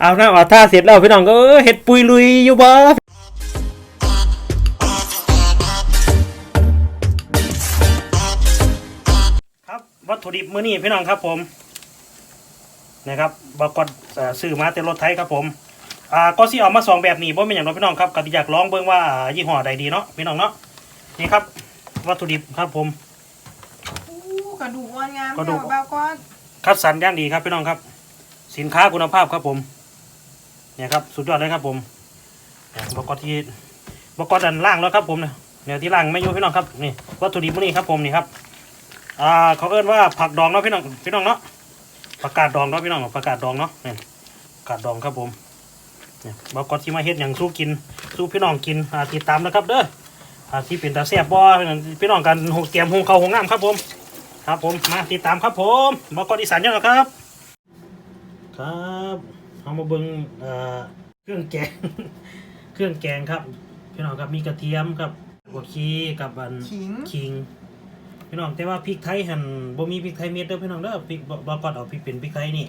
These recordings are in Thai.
เอาหน้าเอาท่าเสร็จแล้วพี่น้องก็เออเห็ดปุยลุยอยู่บ่ครับวัตถุดิบมื้อนี้พี่น้องครับผมนะครับบอกก่อนเอ่อซื้อมาแต่รถไทยครับผมอ่าก็สิเอามาสองแบบนี้บ่เป็นอย่างไรพี่น้องครับก็อยากลองเบิ่งว่ายี่ห้อใดดีเนาะพี่น้องเนาะนี่ครับ วัตถุดิบครับผมอู้กระดูกอ่อนงามกระดูกเจ้าเบาก้อน คัดสรรอย่างดีครับพี่น้องครับ สินค้าคุณภาพครับผมเนี่ยครับสุดยอดเลยครับผมบอกกอที่บอกกอดันล่างแล้วครับผมเนี่ยเนี่ยที่ล่างไม่ยู่พี่น้องครับนี่วัตถุดิบมื้อนี้ครับผมนี่ครับอ่าเขาเอิ้นว่าผักดองเนาะพี่น้องพี่น้องเนาะผักกาดดองเนาะพี่น้องผักกาดดองเนาะเนี่ยกกาดดองครับผมเนี่ยบอกกอที่มาเฮ็ดอย่างสู้กิน สู้พี่น้องกินอ่าติดตามนะครับเด้ออาที่เป็นตาแซ่บบ่พี่น้องกันหงเตรียมหงเขาหงน้ำครับผม ครับผมมาติดตามครับผมบอกกอนอีสานเนี่ยนะครับ ครับเอามาเบิ่งเอ่อเครื่องแกง เครื่องแกงครับพี่น้องครับมีกระเทียมครับหัวชีกับอันขิงขิงพี่น้องแต่ว่าพริกไทยหั่นบ่มีพริกไทยเม็ดเด้อพี่น้องเด้อพริกบ่บ่ก่อนเอาพริกเป็นพริกไทยนี่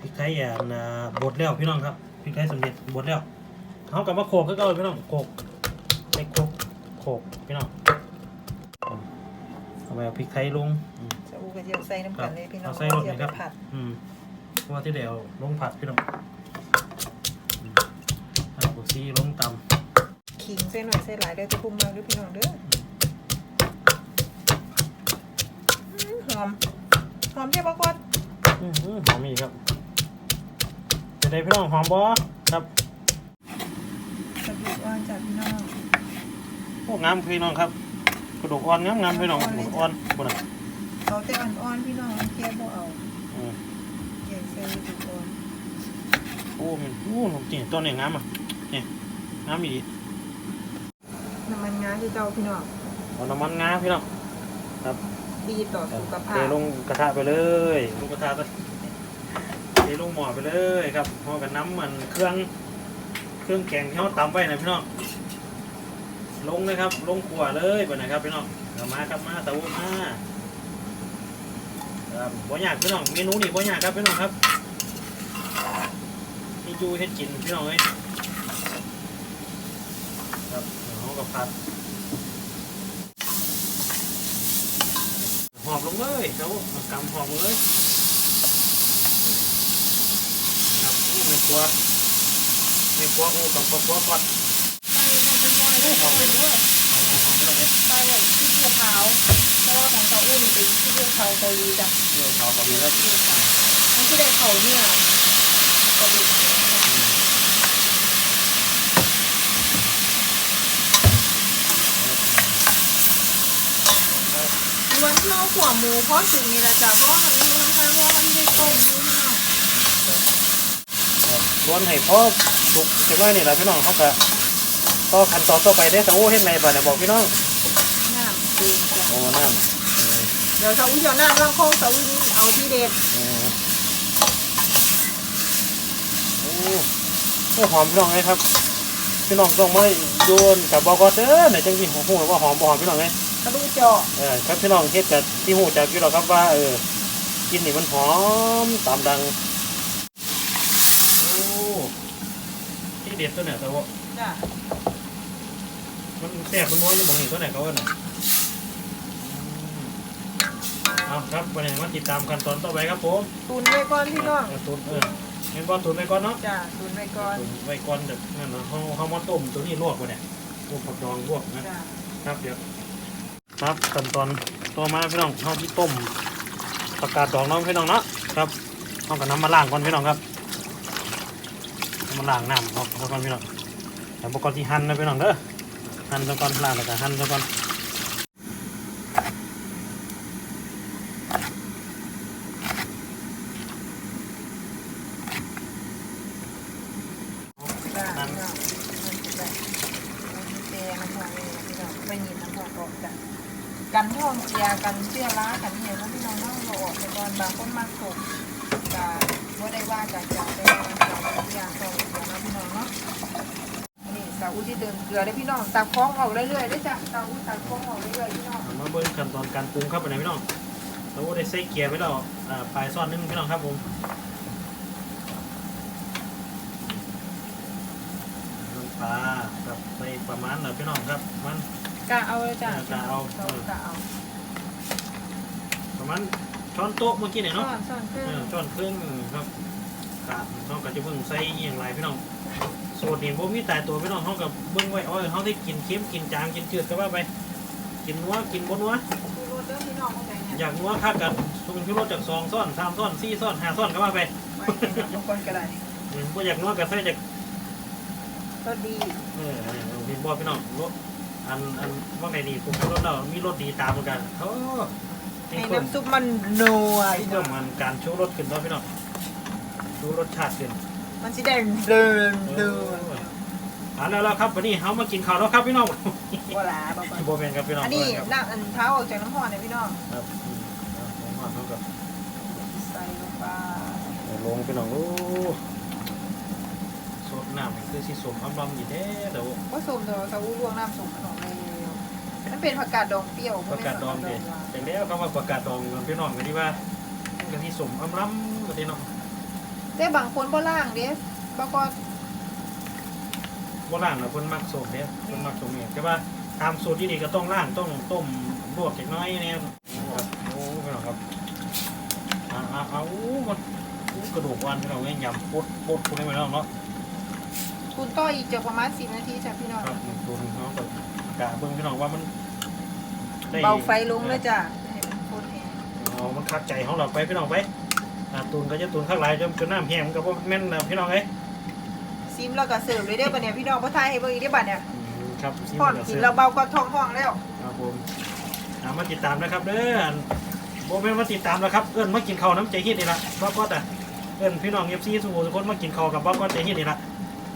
พริกไทยอ่าบดแล้วพี่น้องครับพริกไทยสำเร็จบดแล้วเขากลับมาโขกคือเก่าพี่น้องโขกไปโขกโขกพี่น้องเอา ไปเอาพริกไทยลงอืม จะอูกระเจียวใส่น้ำกันเลยพี่น้องเอาใส่รสเจียวเลยครับไปผัดอืมเพราะว่าที่เดียวลงผัดพี่น้องอืมเอาผักชีลงตขิงใส่หน่อยใส่หลายเด้อจะพุ่มมาด้วยพี่น้องเด้ออื้อหอมหอมเจ้าเบาก้อนำอื้อหือหอมอีกครับจะได้พี่น้องหอมบ่ครับกระดูกอ่อนจากพี่น้อง พวกงามพี่น้องครับ กระดูกอ่อนงามงามพี่น้องกระดูกอ่อนบ่น่ะเอาแต่อ่อนๆพี่น้องแค่บ่เอาอืมแกงใส่กระดูกอ่อนโอ้มันโอ้หนุ่มจริงตัวนี้งามอะนี่งามอีกน้ำมันงาคือเจ้าพี่น้องเอาน้ำมันงาพี่น้องครับดีต่อสุขภาเทพลงกระทะไปเลยลงกระทะไปเทลงหม้อไปเลยครับพร้อมกับน้ำมันเครื่อง เครื่องแกงที่เขาตำไว้นะพี่น้อง ลงเลยครับ ลงขวาเลยไปนะครับพี่น้องมาครับมาเตามาครับบ่ยากพี่น้องเมนูนี้บ่ยากครับพี่น้องครับนี่จูเฮ็ดกินพี่น้องเอ้ยครับเดี๋ยวเขากับผัดหอบลงเลยเตาเอากำหอบลงเลยครับนี่ในครัวในครัวโอ้กับครัวครัก อนโอ้หอมเลยด้วยหอมหอมหอมพี่น้องเอ้ยใส่ที่ภูเขาเพราะว่าของเตาอุ้มเป็นที่ภูเขาเกาหลีจ้ะเดี๋ยวเขาก็มีแล้วมันคือได้เขาเนี่ยกระดูกวันที่เราหัวหมูเพราะสิ่งนี้แหละจ้ะเพราะว่ามันมีน้ำตาลเพราะว่ามันไม่ได้ต้มนี่พี่น้องล้วนให้พ่อสุกเรียบร้อยนี่แหละพี่น้องเขาก็ ก็ขั้นตอนต่อไปได้แต่โอ้เห็นไหนบ้างเนี่ยบอกพี่น้องน้ำจริงจ้ะโอ้น้ำเออเดี๋ยวเสาอุ้ยเอาน้ำล่างโค้งเสาอุ้ยเอาที่เด็ดเออโอ้โอ้หอมพี่น้องเลยครับ พี่น้องต้องมาโยนกับบอกอเด้อไหนจังที่หัวหูว่าหอมบ่หอมพี่น้องเลยกระดูกเจาะเออครับพี่น้องเฮ็ดกับที่หูจากพี่เราครับว่าเออกินนี่มันหอมตามดังโอ้ที่เด็ดตัวเนี่ยแต่ว่า จ้ะมันแซ่บมันน้อยอยู่หมองนี่ตัวไหนเขาว่าน่ะเอาครับวันนี้มาติดตามขั้นตอนต่อไปครับผมตุนไว้ก่อนพี่น้องเอาตุนเออเห็นบอลตุนไปก่อนเนาะจ้ะตุนไว้ก่อนตุนไว้ก่อนเด็กนั่นเนาะเขาเขามาต้มตัวนี้ลวกไปเนี่ยพวกผักดองลวกนะ จ้ะครับเดี๋ยวครับขั้นตอนต่อมาพี่น้องเขาที่ต้มผักกาดดองเน้องพี่น้องเนาะครับเอากับน้ำมาล้างก่อนพี่น้องครับน้ำมาล้างน้ำเอาเอาก่อนพี่น้อง แต่อุปกรณ์ที่หั่นนะพี่น้องเด้อหั่นซะก่อนล้างแล้วก็หั่นซะก่อนกันจะแบบมันจะน้ำหอมนี่พี่น้อม่มีน้ำหอมออกจ้ะกันท้องเสียกันเชื้อรากันเนี่ยนะพี่น้องเนาะเราออกไปก่อนบางคนมากกจะไม่ได้ว่ากันจะได้เราอยางท้องเสียเนะพี่น้องาะนี่ตาอุ้ที่เดินเกลือได้พี่น้องตักฟองออกเรื่อยๆได้จ้ะตาอุ้ตักฟองออกเรื่อยๆพี่น้องเอามาเบิ่งขั้นตอนการปรุงครับไปไหนพี่น้องเราได้ใส่เกียร์ไว้แล้วอ่าปลายซ่อนนึงพี่น้องครับผมน้ำปลาครับใส่ประมาณหน่อยพี่น้องครับมันกะเอาเลยจ้ะกะเอากะเอาประมาณช้อนโต๊ะเมื่อกี้เนี่ยซ่อเนาะนซ่อนเครื่อเองอช้อนครึ่งครับครับเขาก็จะเบิ่งใส่อหย่างไรพี่น้อง สูตรนี่บ่มีแต่ตัวพี่น้องเขากับเบิ่งไว้เอ้ยเขาได้กินเค็มกินจางกินจืดก็ว่าไป กินนัวกินบ่นัวดูรถเด้อพี่น้องเข้าใจเนี่ยอยากนัวคักกันสูงที่รถจากสองซ่อนสามซ่อนสี่ซ่อนห้าซ่อนก็ว่าไปไว้กินกับทุกคนก็ได้อืมบ่อยากนัวก็ใส่จากก็ดีเออเออเห็นบ่พี่น้องรถอันอันว่าไงดีผมรถเรามีรถดีตามเหมือนกันโอ้ให้นี่เพิ่มน้ำซุปมันนัวเพิ่มมันการชูรสขึ้นเนาะพี่น้องชูรสชาติขึ้น มันสิได้เดินเดินเอ่าแล้วแล้วครับวันนี้เขามากินข้าวแล้วครับพี่น้องว่าลาบ่บ่โบแมนครับพี่น้องอันนี้ครับน้ำอันเท้าออกจากน้ำหอมเนี่ยพี่น้องครับอืมเอาผมว่าเขากับใส่ลงไปเอาลงพี่น้องโอ้สดน้ำคือสีสมอำลำอยู่แท้เดี๋ยวผสมเดี๋ยวเขาลวกน้ำสุกขนมเลยมันเป็นผักกาดดองเปรี้ยวประกาศดองเด็ดจากแล้วเขามาประกาศดองกันพี่น้องกันดีว่ามันก็สีสมอำลำกันดีเนาะ แต่บางคนบ่ล่างเด้บางคนโบราณเราคนมักสมเนี่ยคนมักสมเนี่ยแต่ว่าตามสูตรที่ดีก็ต้องล่างต้องต้มลวกจากหน้อยเนี่ยครับโอ้พี่น้องครับเอาเอาเอามันอู้กระดูกวันพี่น้องเนี่ยยำปดปดคุณได้ไหมน้องเนาะคุณต่ออีกจะประมาณ10นาทีจ้ะพี่น้องครับดูน้องก็กะเบิ่งพี่น้องว่ามันด้เบาไฟลงเลยจ้ะให้มันคนแห้งเอามันคักใจของเราไปพี่น้องไป อ่าตูนก็จะตูนข้างหลายจนจนน้ำแห้งมันก็บ่แม่นนะพี่น้องเอ้ยซิมแล้วก็เสิร์ฟเลยเด้อบัดเนี่ยพี่น้องบ่ทายให้เบิ่งอีกเด้อบัดเนี่ยอืมครับซิมพร้อมเดี๋ยวกินซื้อเราเบาก็ท้องห้องแล้วครับผมเอามาติดตามนะครับเด้อโบแม่นมาติดตามแล้วครับ เอิ้นมากินข้าวน้ำใจเฮ็ดนี่ละบ่ก็แต่เอิ้นพี่น้อง FC ทุกคนทุกคนมากินข้าวกับบ่ก็ใจเฮ็ดนี่ละ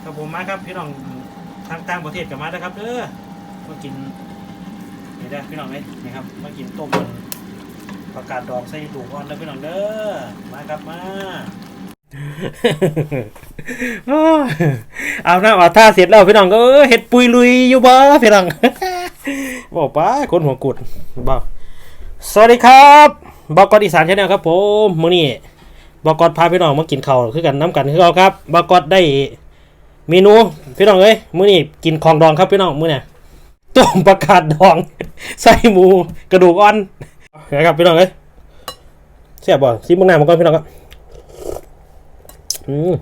ครับผมมาครับพี่น้องทางต่างประเทศก็มานะครับเด้อมากินนี่เด้อพี่น้องเอ้ยนี่ครับมากินต้มมัน ประกาศดอกใส่ถุงอ่อนแล้วพี่น้องเด้อมาครับมาเอาหน้าเอาท่าเสร็จแล้วพี่น้องก็เออเห็ดปุยลุยอยู่บ่พี่น้องบอกป้าคนหัวกุดบ่สวัสดีครับบอกกอดอีสานชาแนลครับผมมื้อนี้บอกกอดพาพี่น้องมากินข้าวคือกันน้ำกันคือเราครับบอกกอดได้เมนูพี่น้องเอ้ยมื้อนี้กินของดองครับพี่น้องมื้อเนี่ยต้มประกาศดอง ใส่หมูกระดูกอ่อน นะครับพี่น้องเอ้ยเสียบบ่ซิมมึงหน้ามาก่อนพี่น้องครับอืม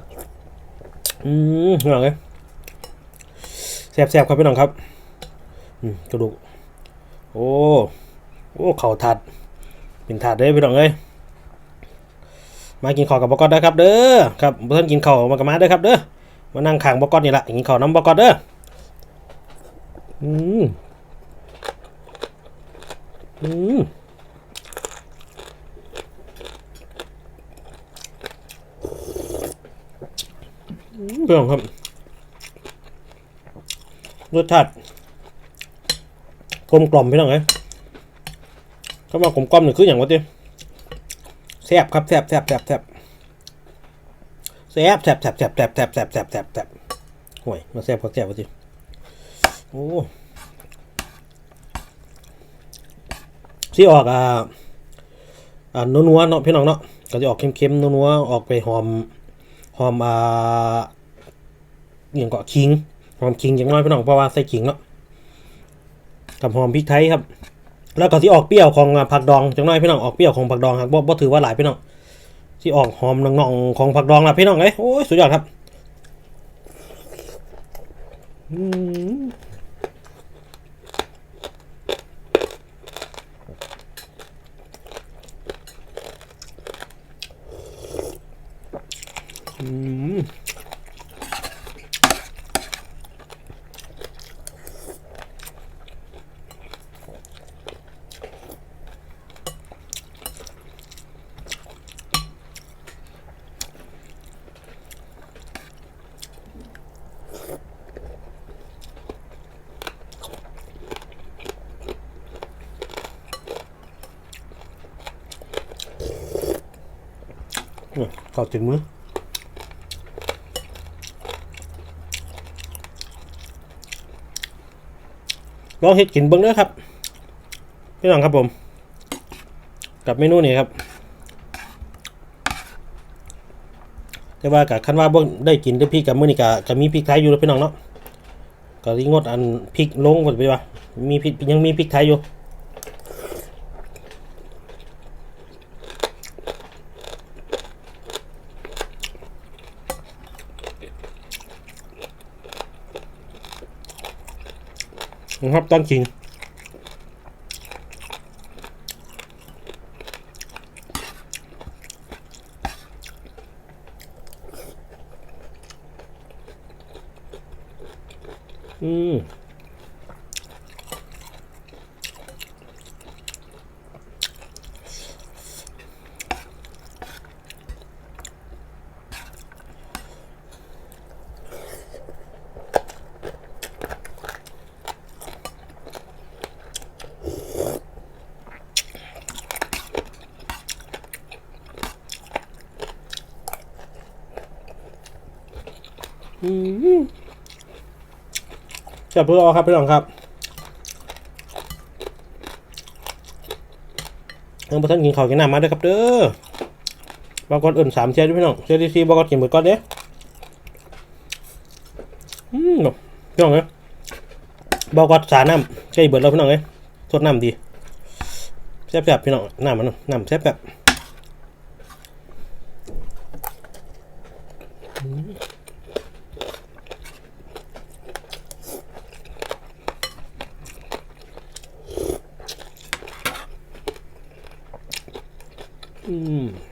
อืมพี่น้องเอ้ยแซ่บแซ่บครับพี่น้องครับอืมกระดูกโอ้โอ้เข่าถาดเป็นถาดเลยพี่น้องเอ้ยมากินข้าวกับบอกอดได้ครับ เด้อครับเพื่อนกินข้าวมากระมาเด้อครับเด้อมานั่งข้างบอกอดนี่แหละกินข้าวน้ำบอกอดเด้ออืมอืม เพื่อนครับ รสชาติกลมกล่อมพี่น้องเอ้ยคำว่ากลมกล่อมนี่คืออย่างว่าติแซ่บครับแซ่บแซ่บแซ่บแซ่บแซ่บแซ่บแซ่บแซ่บแซ่บแซ่บแซ่บแซ่บแซ่บแซ่บห่วยมาแซ่บก็แซ่บว่าติโอ้ที่ออกอ่าอ่านัวๆเนาะพี่น้องเนาะก็จะออกเค็มๆนัวๆออกไปหอม หอมอ่าอย่างเกาะคิงหอมคิงอย่างน้อยพี่น้องเพราะว่าใส่คิงเนาะกับหอมพริกไทยครับ แล้วก็ที่ออกเปรี้ยวของผักดองจังน้อยพี่น้องออกเปรี้ยวของผักดองครับบ่บ่ถือว่าหลายพี่น้องที่ออกหอมน่องๆของผักดองล่ะพี่น้องเอ้ยโอ้ยสุดยอดครับ อืม Uhm. Có tiếng mưa ลองเห็ดกินเบิ้งเด้อครับพี่น้องครับผม กับเมนูนี้ครับ แต่ว่ากับคันว่าบ่ได้กินด้วยพริกกับมื้อนี้ก็ก็มีพริกไทยอยู่แล้วพี่น้องเนาะก็รีงดอันพริกลงก่อนไปว่ามีพริกยังมีพริกไทยอยู่ นะครับ ตอนคิงอืมอืม จะเพื่ออครับพี่น้องครับเออพระท่านกินข้าวกินน้ำมาด้วยครับเด้อบอกกอนเอิ่นสามเชียด้วยพี่น้องเชียที่สี่บอกก่อนกินหมดก่อนเด้ออืมพี่น้องเอ้ยบอกกอนสาน้ำใกล้เบิดแล้วพี่น้องเอ้ยสดน้ำดีแซ่บๆพี่น้องน้ำมันน้ำแซ่บแบบ อืม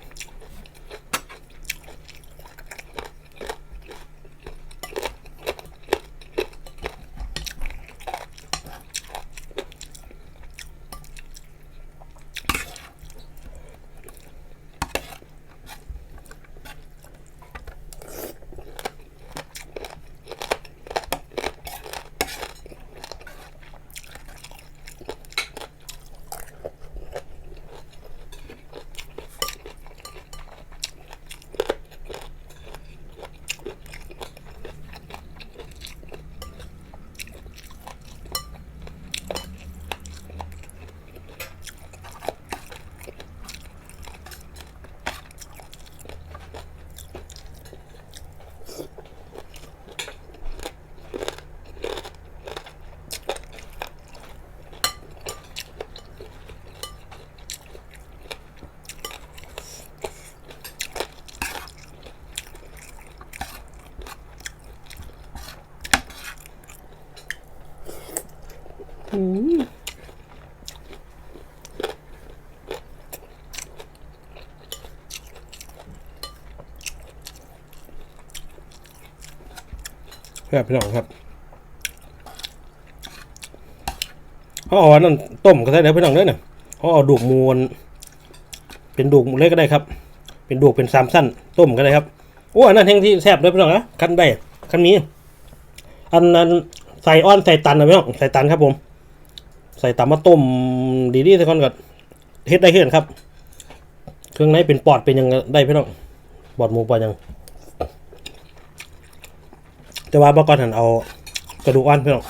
อืม ครับพี่น้องครับเขาเอาอันนั้นต้มก็ได้เด้อพี่น้องเด้อเนี่ยเขาเอาดูกมูลเป็นดูกเล็กก็ได้ครับ เป็นดูกเป็นสามสั้น ต้มก็ได้ครับโอ้อันนั้นแห้งที่แซ่บเลยพี่น้องนะคันได้คันนี้ อันนั้นใส่อ้อนใส่ตันนะพี่น้องใส่ตันครับผม ใส่ตำมาต้มดีๆสักคนก่อนเฮ็ดได้เฮ็ดครับ เครื่องในเป็นปอดเป็นยังได้พี่น้องปอดหมูปอดยัง แต่ว่าบก่อนหันเอากระดูกอ่อนพี่น้อง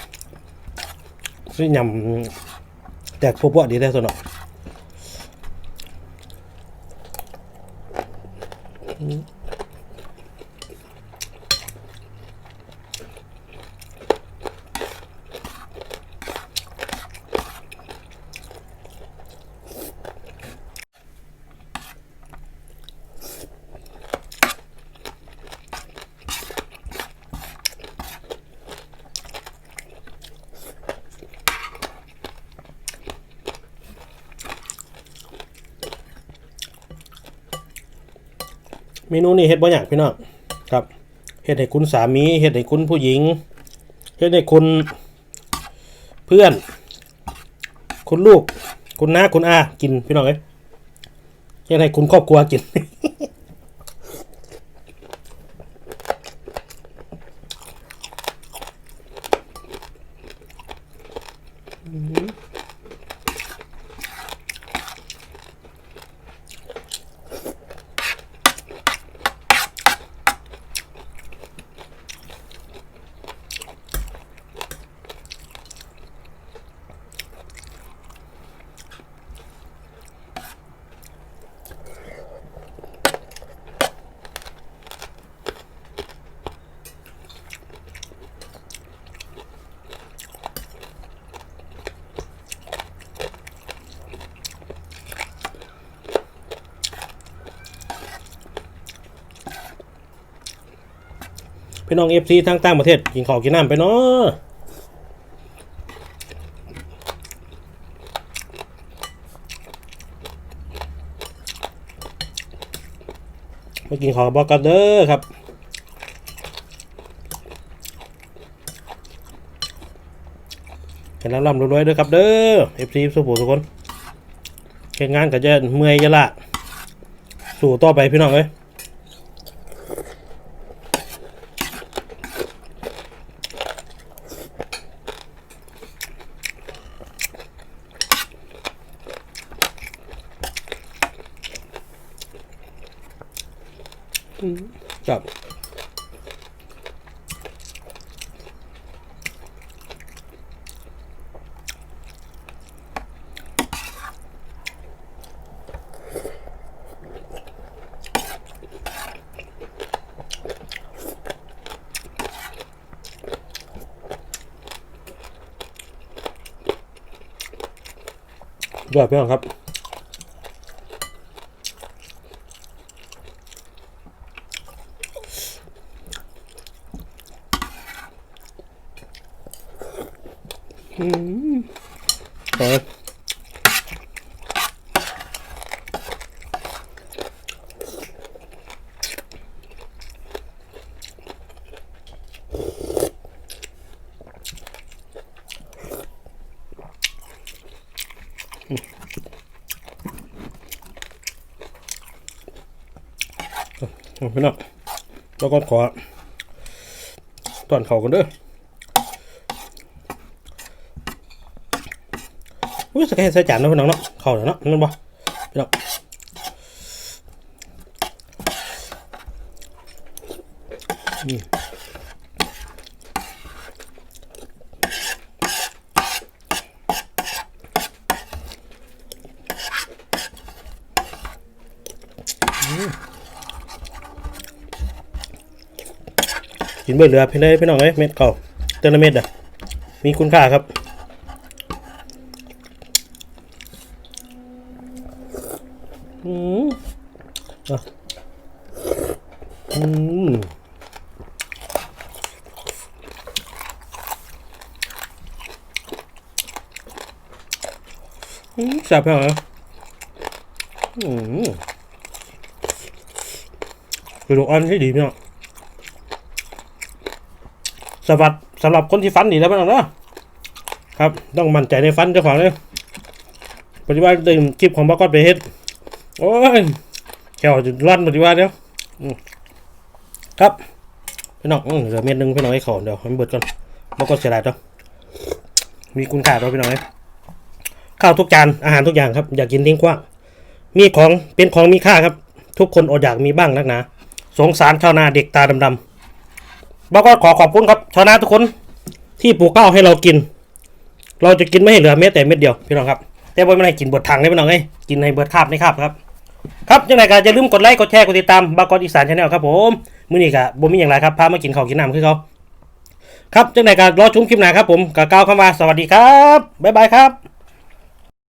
นี่ยำแตกพวกๆดีได้สนอืม เมนูนี้เฮ็ดบ่ยากพี่น้องครับเฮ็ดให้คุณสามีเฮ็ดให้คุณผู้หญิงเฮ็ดให้คุณเพื่อน คุณลูก คุณน้าคุณอากินพี่น้องเอ้ยเฮ็ดให้คุณครอบครัวกิน พี่น้องเอฟซีทั้งต่างประเทศกินข้าวกินน้ำไปเนาะมากินข้าวบอกกันเด้อครับให้ร่ำรวยๆด้วยครับเด้อเอฟซีสุภูทุกคนแค่งานก็จะเมื่อยจะละ สู่ต่อไปพี่น้องเอ้ย ครับยอดพี่น้องครับ อืมไปเอพี่น้องแล้วก็ขอตอนเขากันเด้อ อุ้ยสแกนใส่จานนาะพี่น้องเนาะเข้าแล้วเนาะนั่นบ่พี่น้องอืมอืมกินเบื่อเหลือพี่ได้พี่น้องเอ้ยเม็ดเก่าเตือนเม็ดอะมีคุณค่าครับ อืม อะอืมอืมแซ่บเหรออืมกระดูกอ่อนที่ดีพี่น้องสำหรับสำหรับคนที่ฟันดีแล้วพี่น้องนะครับ ต้องมั่นใจในฟันเจ้าของเลยปฏิบัติดื่มคลิปของบ้ากอดไปเฮ็ด โอ้ย แก้วจะร่อนปฏิวัติเดี๋ยวครับพี่น้องเหลือเม็ดหนึงพี่น้องให้ขาเดี๋ยวให้เบิดก่อนมันก็เสียดายเนาะมีคุณค่าเราพี่น้องเอ้ยข้าวทุกจานอาหารทุกอย่างครับ อยากกินทิ้งกว้างมีของเป็นของมีค่าครับ ทุกคนอดอยากมีบ้างนักหนาสงสารชาวนาเด็กตาดำๆบอกก็ขอขอบคุณครับชาวนาทุกคนที่ปลูกข้าวให้เรากิน เราจะกินไม่ให้เหลือแม้แต่เม็ดเดียวพี่น้องครับ แต่ว่าไม่ให้กินบดถังเลยพี่น้องเอ้กินให้เบิดคาบในคาบครับ ครับยังไงก็อย่าลืมกดไลค์กดแชร์กดติดตามบากอนอีสานชาแนลครับผมมื้อนี้ก็บ่มีอย่างไรครับพามากินข้าวกินน้ำคือเขาครับจังไดก็รอชมคลิปหน้าครับผมก็ก้าวเข้ามาสวัสดีครับบ๊ายบายครับ